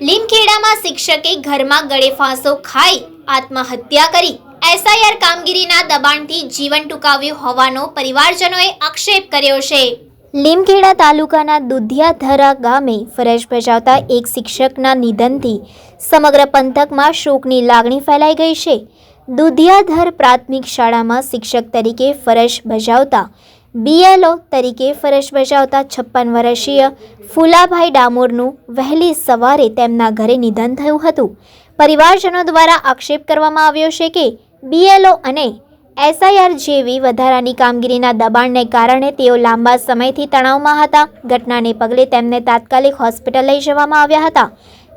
લીમખેડામાં શિક્ષકે ઘરમાં ગળે ફાંસો ખાઈ આત્મહત્યા કરી. એસઆઈઆર કામગીરીના દબાણથી જીવન ટૂંકાવ્યું હોવાનો પરિવારજનોએ આક્ષેપ કર્યો છે. લીમખેડા તાલુકાના દુધિયાધરા ગામે ફરજ બજાવતા એક શિક્ષકના નિધનથી સમગ્ર પંથકમાં શોકની લાગણી ફેલાઈ ગઈ છે. દુધિયાધર પ્રાથમિક શાળામાં શિક્ષક તરીકે ફરજ બજાવતા બીએલઓ તરીકે ફરજ બજાવતા છપ્પન વર્ષીય ફુલાભાઈ ડામોરનું વહેલી સવારે તેમના ઘરે નિધન થયું હતું. પરિવારજનો દ્વારા આક્ષેપ કરવામાં આવ્યો છે કે બીએલઓ અને એસઆઈઆર જેવી વધારાની કામગીરીના દબાણને કારણે તેઓ લાંબા સમયથી તણાવમાં હતા. ઘટનાને પગલે તેમને તાત્કાલિક હોસ્પિટલ લઈ જવામાં આવ્યા હતા,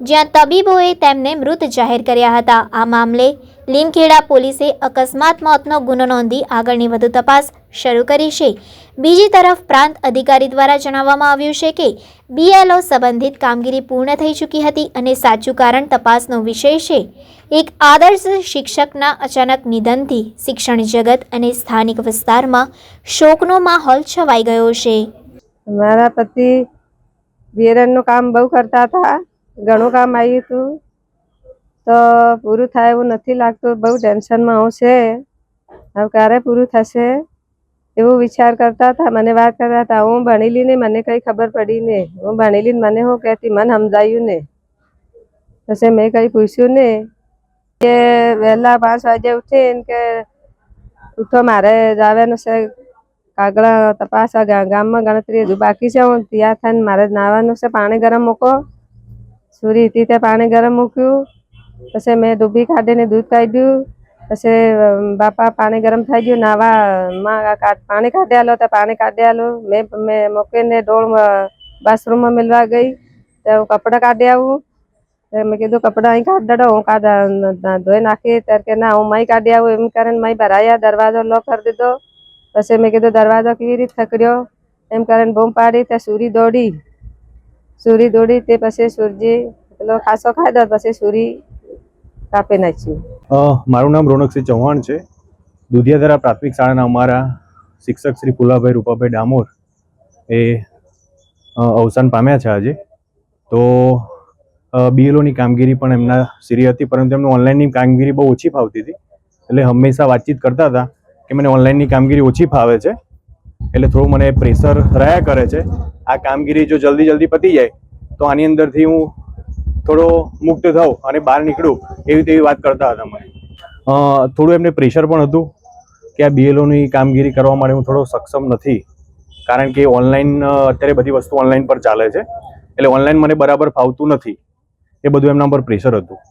જ્યાં તબીબોએ તેમને મૃત જાહેર કર્યા હતા. આ મામલે લીમખેડા પોલીસે અકસ્માત મોતનો ગુનો નોંધી આગળની વધુ તપાસ શરૂ કરી છે. બીજી તરફ પ્રાંત અધિકારી દ્વારા જણાવવામાં આવ્યું છે કે બીએલઓ સંબંધિત કામગીરી પૂર્ણ થઈ ચૂકી હતી અને સાચું કારણ તપાસનો વિષય છે. એક આદર્શ શિક્ષકના અચાનક નિધનથી શિક્ષણ જગત અને સ્થાનિક વિસ્તારમાં શોકનો માહોલ છવાઈ ગયો છે. મારા પતિ વિરણનું કામ બહુ કરતા હતા. ઘણું કામ આવ્યું હતું. તો પૂરું થાય એવું નથી લાગતું, બહુ ટેન્શનમાં હું છે. હવે ક્યારે પૂરું થશે? એવું વિચાર કરતા હતા, મને વાત કરતા હતા, હું ભણેલી ને મને કઈ ખબર પડી ને, હું ભણેલી ને મને શું કહેતી, મને સમજાયું ને. પછી મેં કઈ પૂછ્યું ને, કે વહેલા પાંચ વાગે ઉઠીને કે ઉઠો, મારે જવાનું છે, કાગળા તપાસ ગામમાં ગણતરી હજુ બાકી છે, હું તૈયાર થઈને મારે નાવાનું છે, પાણી ગરમ મૂકો. સુરી હતી તે પાણી ગરમ મૂક્યું. પછી મેં ડૂબી કાઢીને દૂધ કાઢ્યું પછી બાપા પાણી ગરમ થઈ ગયું. નાવા, માં પાણી કાઢ્યા લો તો પાણી કાઢ્યા લો મેં મેં મૂકીને ડોળ બાથરૂમમાં મિલવા ગઈ. તો હું કપડાં કાઢી આવું. મેં કીધું, કપડાં અહીં કાઢ દડો. હું કાઢ ધોઈ નાખી. ત્યારે કે, ના, હું માઈ કાઢી આવું. એમ કરીને માઈ ભરાયા. દરવાજો લોક કરી દીધો. પછી મેં કીધું, દરવાજો કેવી રીતે થકડ્યો? એમ કરીને બૂમ પાડી ત્યાં સુરી દોડી. સુરી દોડી તે પછી સૂરજી, પેલો ખાસો ખાધો, પછી સુરી કાપી નાખી મારું નામ રોનકસિંહ ચૌહાણ છે. દુધિયાધરા પ્રાથમિક શાળાના અમારા શિક્ષક શ્રી ફુલાભાઈ રૂપાભાઈ ડામોર એ અવસાન પામ્યા છે આજે. તો બીએલઓની કામગીરી પણ એમના સિરી હતી, પરંતુ એમને ઓનલાઈનની કામગીરી બહુ ઓછી ફાવતી હતી. એટલે હંમેશા વાતચીત કરતા હતા કે મને ઓનલાઈનની કામગીરી ઓછી ફાવે છે. એટલે થોડું મને પ્રેશર રહ્યા કરે છે. આ કામગીરી જો જલ્દી જલ્દી પતી જાય, તો આની અંદરથી હું થોડો મુક્ત થાઉં અને બહાર નીકળું. એવી તેવી વાત કરતા હતા મને થોડું એમને પ્રેશર પણ હતું કે આ બીએલઓની કામગીરી કરવા માટે હું થોડો સક્ષમ નથી. કારણ કે ઓનલાઈન અત્યારે બધી વસ્તુ ઓનલાઈન પર ચાલે છે. એટલે ઓનલાઈન મને બરાબર ફાવતું નથી. એ બધું એમના પર પ્રેશર હતું.